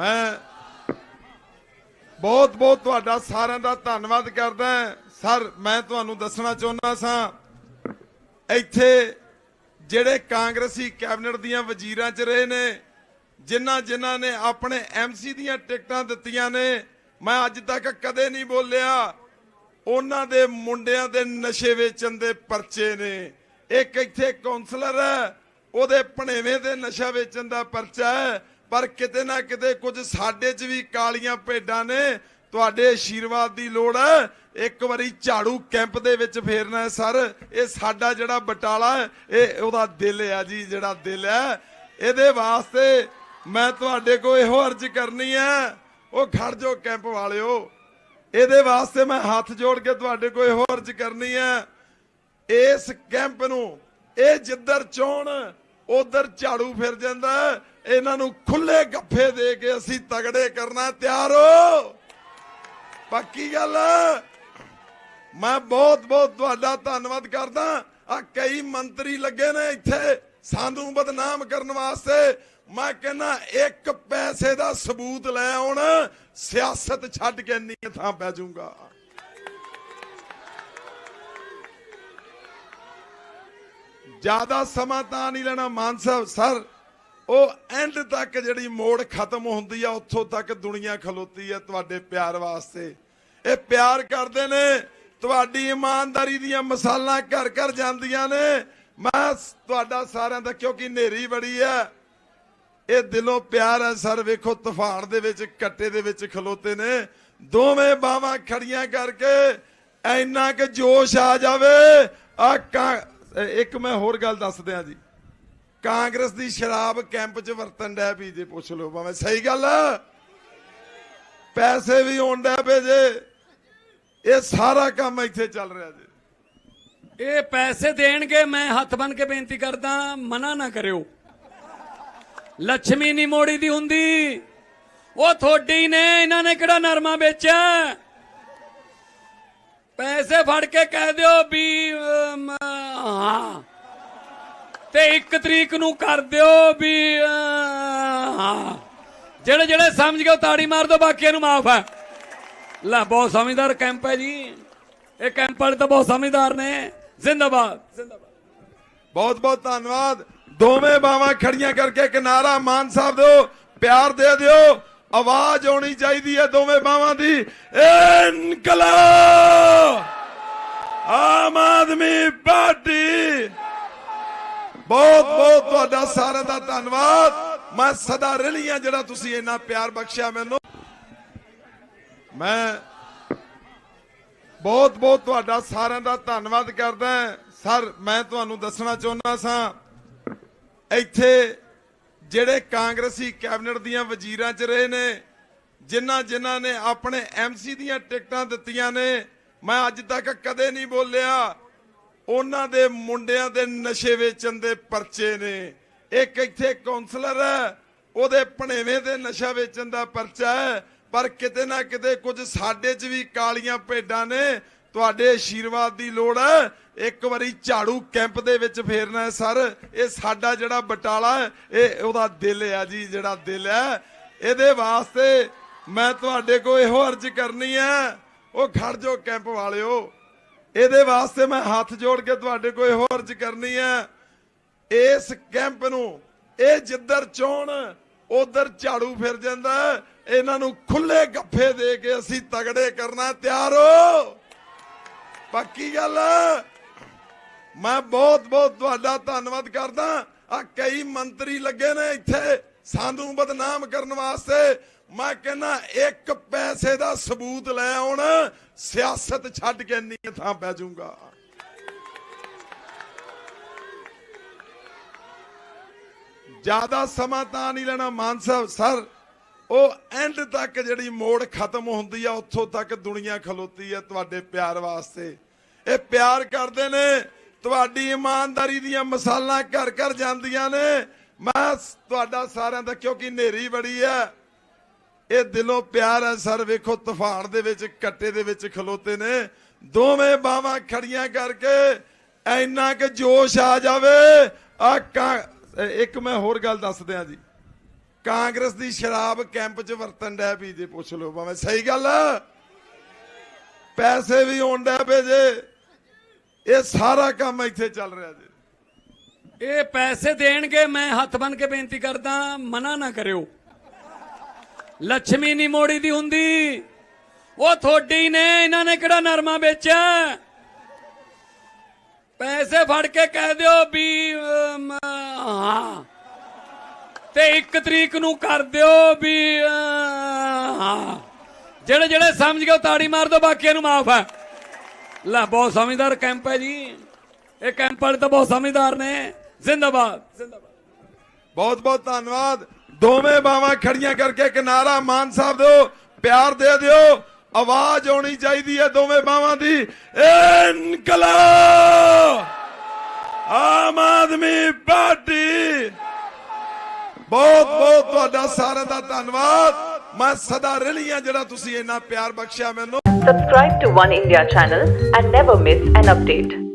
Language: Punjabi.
ਮੈਂ ਬਹੁਤ ਬਹੁਤ ਤੁਹਾਡਾ ਸਾਰਿਆਂ ਦਾ ਧੰਨਵਾਦ ਕਰਦਾ ਸਰ, ਮੈਂ ਤੁਹਾਨੂੰ ਦੱਸਣਾ ਚਾਹੁੰਦਾ ਸਾਂ, ਇੱਥੇ ਜਿਹੜੇ ਕਾਂਗਰਸੀ ਕੈਬਨਿਟ ਦੀਆਂ ਵਜ਼ੀਰਾਂ ਚ ਰਹੇ ਨੇ, ਜਿਨ੍ਹਾਂ ਜਿਨ੍ਹਾਂ ਨੇ ਆਪਣੇ ਐਮਸੀ ਦੀਆਂ ਟਿਕਟਾਂ ਦਿੱਤੀਆਂ ਨੇ, ਮੈਂ ਅੱਜ ਤੱਕ ਕਦੇ ਨਹੀਂ ਬੋਲਿਆ, ਉਹਨਾਂ ਦੇ ਮੁੰਡਿਆਂ ਦੇ ਨਸ਼ੇ ਵੇਚਣ ਦੇ ਪਰਚੇ ਨੇ। ਇੱਕ ਇੱਥੇ ਕਾਉਂਸਲਰ ਹੈ, ਉਹਦੇ ਭਣੇਵੇਂ ਦੇ ਨਸ਼ਾ ਵੇਚਣ ਦਾ ਪਰਚਾ ਹੈ ਪਰ ਕਿਤੇ ਨਾ ਕਿਤੇ ਕੁਝ ਸਾਡੇ 'ਚ ਵੀ ਕਾਲੀਆਂ ਭੇਡਾਂ ਨੇ, ਤੁਹਾਡੇ ਆਸ਼ੀਰਵਾਦ ਦੀ ਲੋੜ ਹੈ ਇੱਕ ਵਾਰੀ ਝਾੜੂ ਕੈਂਪ ਦੇ ਵਿੱਚ ਫੇਰਨਾ ਹੈ ਸਰ। ਇਹ ਸਾਡਾ ਜਿਹੜਾ ਬਟਾਲਾ ਹੈ, ਇਹ ਉਹਦਾ ਦਿਲ ਹੈ ਜੀ, ਜਿਹੜਾ ਦਿਲ ਹੈ ਇਹਦੇ ਵਾਸਤੇ ਮੈਂ ਤੁਹਾਡੇ ਕੋਲ ਇਹੋ ਅਰਜ਼ ਕਰਨੀ ਹੈ ਉਹ ਖੜ ਜੋ ਕੈਂਪ ਵਾਲਿਓ। ਇਹਦੇ ਵਾਸਤੇ ਮੈਂ ਹੱਥ ਜੋੜ ਕੇ ਤੁਹਾਡੇ ਕੋਲ ਇਹੋ ਅਰਜ਼ ਕਰਨੀ ਹੈ ਇਸ ਕੈਂਪ ਨੂੰ, ਇਹ ਜਿੱਧਰ ਚੋਣ, ਉਧਰ ਝਾੜੂ ਫਿਰ ਜਾਂਦਾ। ਇਹਨਾਂ ਨੂੰ ਖੁੱਲੇ ਗੱਫੇ ਦੇ ਕੇ ਅਸੀਂ ਤਗੜੇ ਕਰਨਾ ਤਿਆਰ ਹੋ। ਪੱਕੀ ਗੱਲ। ਮੈਂ ਬਹੁਤ ਬਹੁਤ ਤੁਹਾਡਾ ਧੰਨਵਾਦ ਕਰਦਾ। ਆ ਕਈ ਮੰਤਰੀ ਲੱਗੇ ਨੇ ਇੱਥੇ ਸਾਨੂੰ ਬਦਨਾਮ ਕਰਨ ਵਾਸਤੇ। ਮੈਂ ਕਹਿੰਦਾ ਇੱਕ ਪੈਸੇ ਦਾ ਸਬੂਤ ਲੈ ਆਉਣ, ਸਿਆਸਤ ਛੱਡ ਕੇ ਨੀ ਥਾਂ ਪੈ ਜਾਊਗਾ। ਜ਼ਿਆਦਾ ਸਮਾਂ ਤਾਂ ਨਹੀਂ ਲੈਣਾ ਮਾਨ ਸਾਹਿਬ, ਸਰ। ਉਹ ਐਂਡ ਤੱਕ ਜਿਹੜੀ ਮੋੜ ਖਤਮ ਹੁੰਦੀ ਆ, ਉੱਥੋਂ ਤੱਕ ਦੁਨੀਆ ਖਲੋਤੀ ਹੈ ਤੁਹਾਡੇ ਪਿਆਰ ਵਾਸਤੇ। ਇਹ ਪਿਆਰ ਕਰਦੇ ਨੇ, ਤੁਹਾਡੀ ਇਮਾਨਦਾਰੀ ਦੀਆਂ ਮਸਾਲਾਂ ਘਰ ਘਰ ਜਾਂਦੀਆਂ ਨੇ। ਮੈਂ ਤੁਹਾਡਾ ਸਾਰਿਆਂ ਦਾ ਕਿਉਂਕਿ ਨੇਰੀ ਬੜੀ ਹੈ ਇਹ ਦਿਲੋਂ ਪਿਆਰ ਹੈ ਸਰ ਵੇਖੋ ਤੂਫਾਨ ਦੇ ਵਿੱਚ, ਕੱਟੇ ਦੇ ਵਿੱਚ ਖਲੋਤੇ ਨੇ। ਦੋਵੇਂ ਬਾਹਾਂ ਖੜੀਆਂ ਕਰਕੇ ਇੰਨਾ ਕਿ ਜੋਸ਼ ਆ ਜਾਵੇ। ਆ ਇੱਕ ਮੈਂ ਹੋਰ ਗੱਲ ਦੱਸ ਦਿਆਂ ਜੀ। ਕਾਂਗਰਸ ਦੀ ਸ਼ਰਾਬ ਕੈਂਪ 'ਚ ਵਰਤਣ ਡੈ ਪੀ ਜੇ, ਪੁੱਛ ਲਓ ਭਾਵੇਂ ਸਹੀ ਗੱਲ ਪੈਸੇ ਵੀ ਹੋਣ ਡੈ ਪਏ ਜੇ। ਇਹ ਸਾਰਾ ਕੰਮ ਇੱਥੇ ਚੱਲ ਰਿਹਾ ਜੀ। ਇਹ ਪੈਸੇ ਦੇਣਗੇ, ਮੈਂ ਹੱਥ ਬੰਨ ਕੇ ਬੇਨਤੀ ਕਰਦਾ, ਮਨਾ ਨਾ ਕਰਿਓ। ਲక్ష్ਮੀ ਨਹੀਂ ਮੋੜੀ ਦੀ ਹੁੰਦੀ। ਉਹ ਥੋੜੀ ਨੇ, ਇਹਨਾਂ ਨੇ ਕਿਹੜਾ ਨਰਮਾ ਵੇਚਿਆ? ਪੈਸੇ ਫੜ ਕੇ ਕਹਿ ਦਿਓ ਵੀ ਹਾਂ। ਤੇ ਇੱਕ ਤਰੀਕ ਨੂੰ ਕਰ ਦਿਓ ਵੀ ਅਮ, ਜਿਹੜੇ ਜਿਹੜੇ ਸਮਝ ਗਏ ਤਾੜੀ ਮਾਰ ਦਿਓ ਬਾਕੀਆਂ ਨੂੰ ਮਾਫ ਹੈ। ਲੈ ਬਹੁਤ ਸਮਝਦਾਰ ਕੈਂਪ ਹੈ ਜੀ। ਇਹ ਕੈਂਪ ਵਾਲੇ ਤਾਂ ਬਹੁਤ ਸਮਝਦਾਰ ਨੇ। ਜ਼ਿੰਦਾਬਾਦ ਜ਼ਿੰਦਾਬਾਦ। ਬਹੁਤ ਬਹੁਤ ਧੰਨਵਾਦ। ਦੋਵੇਂ ਬਾਵਾਂ ਖੜੀਆਂ ਕਰਕੇ ਕਿਨਾਰਾ ਮਾਨ ਸਾਹਿਬ ਦਿਓ ਪਿਆਰ ਦੇ ਦਿਓ। ਆਵਾਜ਼ ਆਉਣੀ ਚਾਹੀਦੀ ਹੈ ਦੋਵੇਂ ਬਾਵਾਂ ਦੀ। ਇਨਕਲਾਬ! ਆਮ ਆਦਮੀ ਪਾਰਟੀ ਬਹੁਤ ਬਹੁਤ ਤੁਹਾਡਾ ਸਾਰਿਆਂ ਦਾ ਧੰਨਵਾਦ। ਮੈਂ ਸਦਾ ਰਲੀਆਂ ਜਿਹੜਾ ਤੁਸੀਂ ਇੰਨਾ ਪਿਆਰ ਬਖਸ਼ਿਆ ਮੈਨੂੰ। ਮੈਂ ਬਹੁਤ ਬਹੁਤ ਤੁਹਾਡਾ ਸਾਰਿਆਂ ਦਾ ਧੰਨਵਾਦ ਕਰਦਾ ਸਰ, ਮੈਂ ਤੁਹਾਨੂੰ ਦੱਸਣਾ ਚਾਹੁੰਦਾ ਸਾਂ, ਇੱਥੇ ਜਿਹੜੇ ਕਾਂਗਰਸੀ ਕੈਬਨਿਟ ਦੀਆਂ ਵਜ਼ੀਰਾਂ ਚ ਰਹੇ ਨੇ, ਜਿਨ੍ਹਾਂ ਜਿਨ੍ਹਾਂ ਨੇ ਆਪਣੇ ਐਮਸੀ ਦੀਆਂ ਟਿਕਟਾਂ ਦਿੱਤੀਆਂ ਨੇ, ਮੈਂ ਅੱਜ ਤੱਕ ਕਦੇ ਨਹੀਂ ਬੋਲਿਆ। ਉਹਨਾਂ ਦੇ ਮੁੰਡਿਆਂ ਦੇ ਨਸ਼ੇ ਵੇਚਣ ਦੇ ਪਰਚੇ ਨੇ। ਇੱਕ ਇੱਥੇ ਕਾਉਂਸਲਰ ਹੈ, ਉਹਦੇ ਭਣੇਵੇਂ ਦੇ ਨਸ਼ਾ ਵੇਚਣ ਦਾ ਪਰਚਾ ਹੈ, ਪਰ ਕਿਤੇ ਨਾ ਕਿਤੇ ਕੁਝ ਸਾਡੇ 'ਚ ਵੀ ਕਾਲੀਆਂ ਭੇਡਾਂ ਨੇ। ਤੁਹਾਡੇ ਆਸ਼ੀਰਵਾਦ ਦੀ ਲੋੜ ਹੈ। ਇੱਕ ਵਾਰੀ ਝਾੜੂ ਕੈਂਪ ਦੇ ਵਿੱਚ ਫੇਰਨਾ ਹੈ, ਸਰ। ਇਹ ਸਾਡਾ ਜਿਹੜਾ ਬਟਾਲਾ ਹੈ, ਇਹ ਉਹਦਾ ਦਿਲ ਹੈ ਜੀ, ਜਿਹੜਾ ਦਿਲ ਹੈ। ਇਹਦੇ ਵਾਸਤੇ ਮੈਂ ਤੁਹਾਡੇ ਕੋਲ ਇਹੋ ਅਰਜ਼ ਕਰਨੀ ਹੈ, ਉਹ ਖੜ ਜਾਓ ਕੈਂਪ ਵਾਲਿਓ। ਇਹਦੇ ਵਾਸਤੇ ਮੈਂ ਹੱਥ ਜੋੜ ਕੇ ਤੁਹਾਡੇ ਕੋਲ ਇਹੋ ਅਰਜ਼ ਕਰਨੀ ਹੈ। ਇਸ ਕੈਂਪ ਨੂੰ, ਇਹ ਜਿੱਧਰ ਚੋਣ, ਉਧਰ ਝਾੜੂ ਫਿਰ ਜਾਂਦਾ ਇਹਨਾਂ ਨੂੰ ਖੁੱਲੇ ਗੱਫੇ ਦੇ ਕੇ ਅਸੀਂ ਤਗੜੇ ਕਰਨਾ ਤਿਆਰ ਹੋ। ਪੱਕੀ ਗੱਲ ਮੈਂ ਬਹੁਤ ਬਹੁਤ ਤੁਹਾਡਾ ਧੰਨਵਾਦ ਕਰਦਾ। ਆ ਕਈ ਮੰਤਰੀ ਲੱਗੇ ਨੇ ਇੱਥੇ। ਸਾਨੂੰ ਬਦਨਾਮ ਕਰਨ ਵਾਸਤੇ ਮੈਂ ਕਹਿੰਦਾ, ਇੱਕ ਪੈਸੇ ਦਾ ਸਬੂਤ ਲੈ ਆਉਣ, ਸਿਆਸਤ ਛੱਡ ਕੇ ਨੀ ਥਾਂ ਪੈ ਜਾਊਗਾ। ਜ਼ਿਆਦਾ ਸਮਾਂ ਤਾਂ ਨਹੀਂ ਲੈਣਾ ਮਾਨ ਸਾਹਿਬ, ਸਰ। ਉਹ ਐਂਡ ਤੱਕ ਜਿਹੜੀ ਮੋੜ ਖਤਮ ਹੁੰਦੀ ਆ, ਉੱਥੋਂ ਤੱਕ ਦੁਨੀਆ ਖਲੋਤੀ ਹੈ ਤੁਹਾਡੇ ਪਿਆਰ ਵਾਸਤੇ। ਇਹ ਪਿਆਰ ਕਰਦੇ ਨੇ, ਤੁਹਾਡੀ ਇਮਾਨਦਾਰੀ ਦੀਆਂ ਮਸਾਲਾਂ ਘਰ ਘਰ ਜਾਂਦੀਆਂ ਨੇ ਮੈਂ ਤੁਹਾਡਾ ਸਾਰਿਆਂ ਦਾ ਕਿਉਂਕਿ ਨੇਰੀ ਬੜੀ ਹੈ, ਇਹ ਦਿਲੋਂ ਪਿਆਰ ਹੈ ਸਰ, ਵੇਖੋ ਤੂਫਾਨ ਦੇ ਵਿੱਚ, ਕੱਟੇ ਦੇ ਵਿੱਚ ਖਲੋਤੇ ਨੇ। ਦੋਵੇਂ ਬਾਹਾਂ ਖੜੀਆਂ ਕਰਕੇ ਇੰਨਾ ਕਿ ਜੋਸ਼ ਆ ਜਾਵੇ। ਆ ਇੱਕ ਮੈਂ ਹੋਰ ਗੱਲ ਦੱਸ ਦਿਆਂ ਜੀ। ਕਾਂਗਰਸ ਦੀ ਸ਼ਰਾਬ ਕੈਂਪ 'ਚ ਵਰਤਣ ਡੈ ਪੀ ਜੇ ਪੁੱਛ ਲਓ ਭਾਵੇਂ ਸਹੀ ਗੱਲ ਆ। ਪੈਸੇ ਵੀ ਆਉਣ ਡੈ ਪਏ ਜੇ। ਇਹ ਸਾਰਾ ਕੰਮ ਇੱਥੇ ਚੱਲ ਰਿਹਾ ਜੀ। ਇਹ ਪੈਸੇ ਦੇਣਗੇ, ਮੈਂ ਹੱਥ ਬਨ ਕੇ ਬੇਨਤੀ ਕਰਦਾ, ਮਨਾ ਨਾ ਕਰਿਓ। ਲక్ష్ਮੀ ਨਹੀਂ ਮੋੜੀ ਦੀ ਹੁੰਦੀ। ਉਹ ਥੋੜੀ ਨੇ, ਇਹਨਾਂ ਨੇ ਕਿਹੜਾ ਨਰਮਾ ਵੇਚਿਆ? ਪੈਸੇ ਫੜ ਕੇ ਕਹਿ ਦਿਓ ਵੀ ਹਾਂ। ਤੇ 1 ਤਰੀਕ ਨੂੰ ਕਰ ਦਿਓ ਵੀ ਹਾਂ। ਜਿਹੜੇ ਜਿਹੜੇ ਸਮਝ ਗਏ ਤਾੜੀ ਮਾਰ ਦਿਓ ਬਾਕੀਆਂ ਨੂੰ ਮਾਫ ਹੈ। ਲੈ, ਬਹੁਤ ਸਮਝਦਾਰ ਕੈਂਪ ਹੈ ਜੀ। ਇਹ ਕੈਂਪ ਵਾਲੇ ਤਾਂ ਬਹੁਤ ਸਮਝਦਾਰ ਨੇ। ਜ਼ਿੰਦਾਬਾਦ। ਬਹੁਤ ਬਹੁਤ ਧੰਨਵਾਦ। ਦੋਵੇਂ ਬਾਵਾਂ ਖੜੀਆਂ ਕਰਕੇ ਕਿਨਾਰਾ ਮਾਨ ਸਾਹਿਬ ਦਿਓ ਪਿਆਰ ਦੇ ਦਿਓ ਆਵਾਜ਼ ਆਉਣੀ ਚਾਹੀਦੀ ਹੈ ਦੋਵੇਂ ਬਾਵਾਂ ਦੀ। ਇਨਕਲਾਬ! ਆਮ ਆਦਮੀ ਪਾਰਟੀ! ਬਹੁਤ ਬਹੁਤ ਤੁਹਾਡਾ ਸਾਰਿਆਂ ਦਾ ਧੰਨਵਾਦ। ਮੈਂ ਸਦਾ ਰਲੀਆਂ ਜਿਹੜਾ ਤੁਸੀਂ ਇੰਨਾ ਪਿਆਰ ਬਖਸ਼ਿਆ ਮੈਨੂੰ। Subscribe to One India channel and never miss an update.